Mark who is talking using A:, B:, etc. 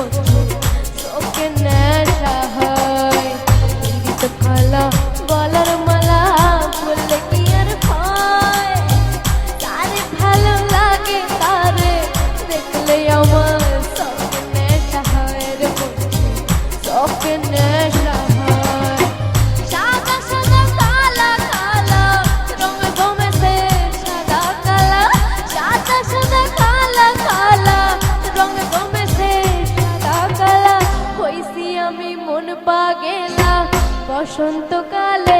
A: amor. বসন্তকালে